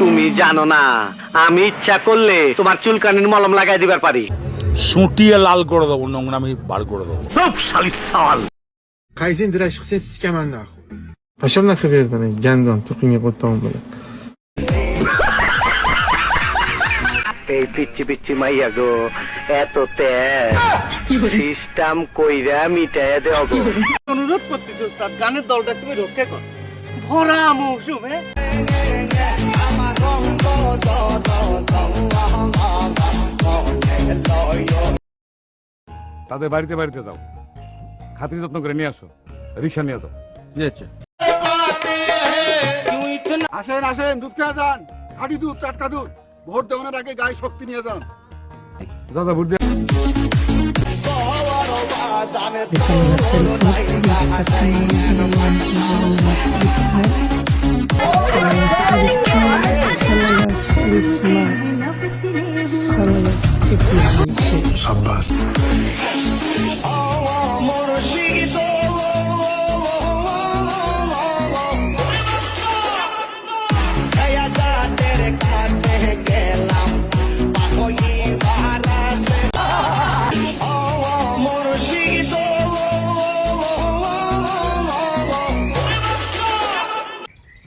তুমি জানো না। আমি ইচ্ছা করলে তোমার চুলকানির মলম লাগাই দিবার পারি। সুটিয়ে লাল করে দেবো নোংরামি বার করে দেবো। সব শালি সাল। Qaysin dirashq sen sikaman nahу. Pasham nahi berdan gandan tuqinga qo'ttam bilan. এই পিচ্ছি পিচ্ছি মাইয়া গো এত তেজ। সিস্টেম কইরা মিটাইয়া দেও গো। অনুরোধ করতেছি ওস্তাদ গানের দলটা তুমি রক্ষা কর। ভরা মৌসুমে তাদের বাড়িতে বাড়িতে যাও। খাতির যত্ন করে নিয়ে আসো। রিক্সা নিয়ে যাও। আসেন আসেন দুধ খেয়ে যান। খাঁটি দুধ টাটকা দুধ। ভোট দেওয়ার আগে গায়ে শক্তি নিয়ে যান। দাদা বুদ্ধি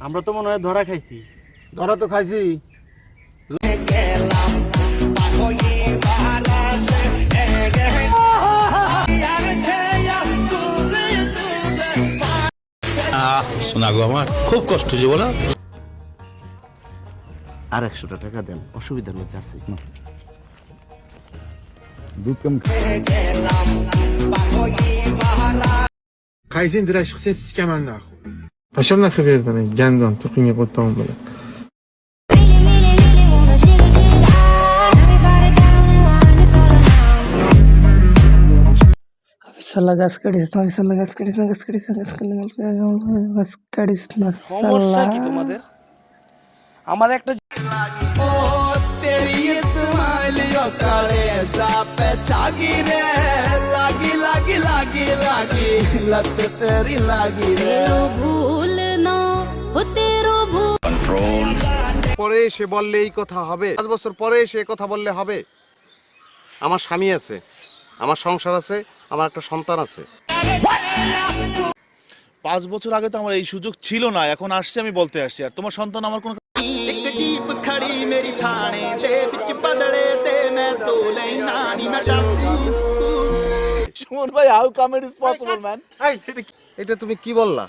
আমরা তো মনে হয় ধরা খাইছি। ধরা তো খাইছি। শোনা গো আমার খুব কষ্ট যে বলো। আর একশোটা টাকা দেন অসুবিধার মধ্যে আছে। দুধ কেমন dirashq sen sikaman nahu. Pasham nahi berdan gandan tuqinga qo'ttam bilan. Salah gas kadis na salah gas kadis na gas kadis na gas kadis na gas kadis na সমস্যা কি তোমাদের আমার একটা भूल ना हो तेरो भूल পরে এসে বললে এই কথা হবে পাঁচ বছর পরে এসে এই কথা বললে হবে আমার স্বামী আছে আমার সংসার আছে আমার একটা সন্তান আছে পাঁচ বছর আগে তো আমার এই সুযোগ ছিল না এখন আসছে আমি বলতে আসছি আর তোমার সন্তান আমার কোনো সুমন ভাই how come it is possible man এই, এটা কি- এটা তুমি কি বললা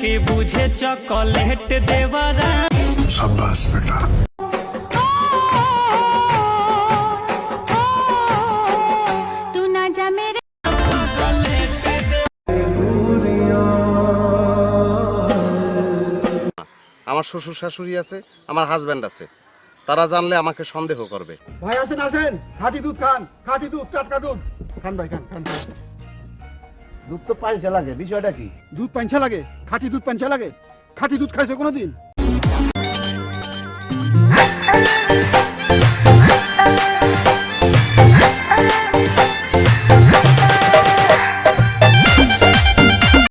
के बुझे चॉकलेट देवरा तू আমার শ্বশুর শাশুড়ি আছে আমার হাজব্যান্ড আছে। তারা জানলে আমাকে সন্দেহ করবে। ভাই আসেন আসেন। খাঁটি দুধ খান খাঁটি দুধ টাটকা দুধ। খান ভাই খান খান খান। দুধ তো পাঞ্চা লাগে বিষয়টা কি? দুধ পাঞ্চা লাগে খাঁটি দুধ পাঞ্চা লাগে। খাঁটি দুধ খাইছে কোনোদিন?